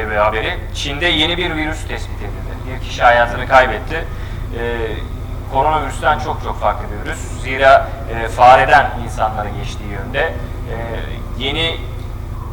şöyle bir haberi. Çin'de yeni bir virüs tespit edildi. Bir kişi hayatını kaybetti. Ee, koronavirüsten çok çok farklı bir virüs. Zira e, fareden insanlara geçtiği yönde e, yeni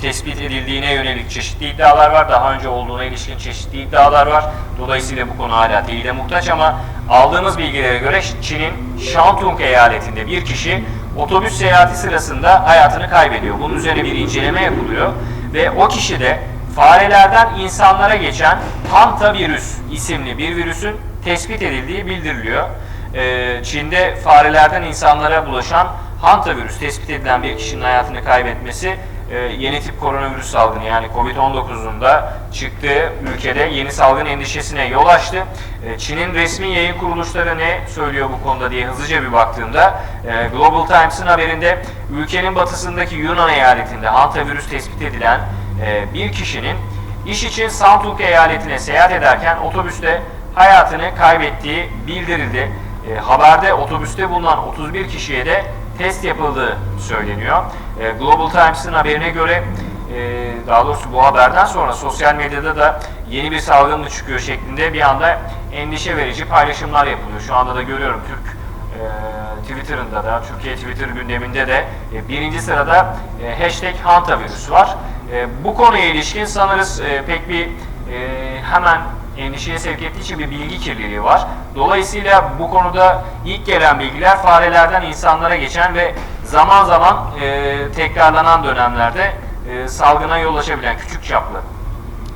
tespit edildiğine yönelik çeşitli iddialar var. Daha önce olduğuna ilişkin çeşitli iddialar var. Dolayısıyla bu konu hala teyide muhtaç ama aldığımız bilgilere göre Çin'in Shantung eyaletinde bir kişi otobüs seyahati sırasında hayatını kaybediyor. Bunun üzerine bir inceleme yapılıyor ve o kişi de farelerden insanlara geçen hantavirüs isimli bir virüsün tespit edildiği bildiriliyor. Ee, Çin'de farelerden insanlara bulaşan hantavirüs tespit edilen bir kişinin hayatını kaybetmesi e, yeni tip koronavirüs salgını yani Covid-19'un da çıktığı ülkede yeni salgın endişesine yol açtı. E, Çin'in resmi yayın kuruluşları ne söylüyor bu konuda diye hızlıca bir baktığımda e, Global Times'ın haberinde ülkenin batısındaki Yunan eyaletinde hantavirüs tespit edilen e, bir kişinin iş için Samtung eyaletine seyahat ederken otobüste hayatını kaybettiği bildirildi. E, haberde otobüste bulunan 31 kişiye de test yapıldığı söyleniyor. E, Global Times'ın haberine göre e, daha doğrusu bu haberden sonra sosyal medyada da yeni bir salgın mı çıkıyor şeklinde bir anda endişe verici paylaşımlar yapılıyor. Şu anda da görüyorum Türk Twitter'ında da, Türkiye Twitter gündeminde de e, birinci sırada e, hashtag hantavirüs var. E, bu konuya ilişkin sanırız e, pek bir e, hemen endişeye sevk ettiği için bir bilgi kirliliği var. Dolayısıyla bu konuda ilk gelen bilgiler farelerden insanlara geçen ve zaman zaman e, tekrarlanan dönemlerde e, salgına yol açabilen küçük çaplı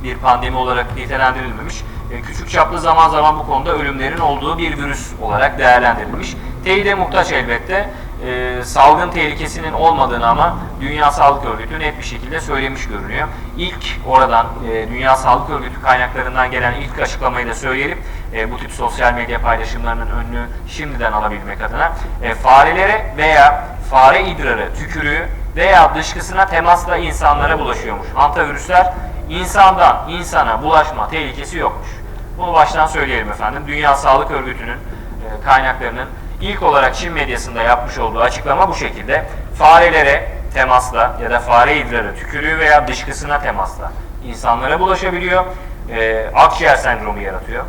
bir pandemi olarak nitelendirilmemiş. E, küçük çaplı zaman zaman bu konuda ölümlerin olduğu bir virüs olarak değerlendirilmiş. Teyide muhtaç elbette. E, salgın tehlikesinin olmadığını ama Dünya Sağlık Örgütü net bir şekilde söylemiş görünüyor. İlk oradan e, Dünya Sağlık Örgütü kaynaklarından gelen ilk açıklamayı da söyleyelim. E, bu tip sosyal medya paylaşımlarının önünü şimdiden alabilmek adına e, farelere veya fare idrarı, tükürüğü veya dışkısına temasla insanlara bulaşıyormuş. Hantavirüsler insandan insana bulaşma tehlikesi yokmuş. Bunu baştan söyleyelim efendim. Dünya Sağlık Örgütü'nün e, kaynaklarının ilk olarak Çin medyasında yapmış olduğu açıklama bu şekilde. Farelere temasla ya da fare idrarı, tükürüğü veya dışkısına temasla insanlara bulaşabiliyor. E, akciğer sendromu yaratıyor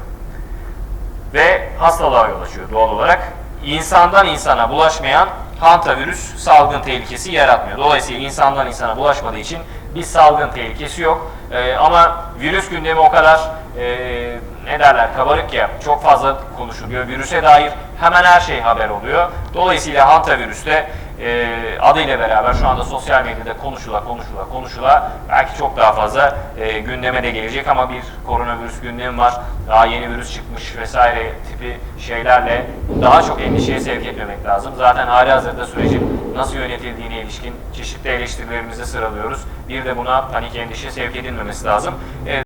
ve hastalığa yol açıyor doğal olarak. İnsandan insana bulaşmayan hantavirüs salgın tehlikesi yaratmıyor. Dolayısıyla insandan insana bulaşmadığı için bir salgın tehlikesi yok. Ee, ama virüs gündemi o kadar e, ne derler kabarık ya çok fazla konuşuluyor. Virüse dair hemen her şey haber oluyor. Dolayısıyla hantavirüs de e, adıyla beraber şu anda sosyal medyada konuşula konuşula konuşula belki çok daha fazla e, gündeme de gelecek ama bir koronavirüs gündemi var. Daha yeni virüs çıkmış vesaire tipi şeylerle daha çok endişeye sevk etmemek lazım. Zaten hali hazırda sürecin nasıl yönetildiğine ilişkin çeşitli eleştirilerimizi sıralıyoruz. Bir de buna panik endişe sevk edilmemesi lazım. E,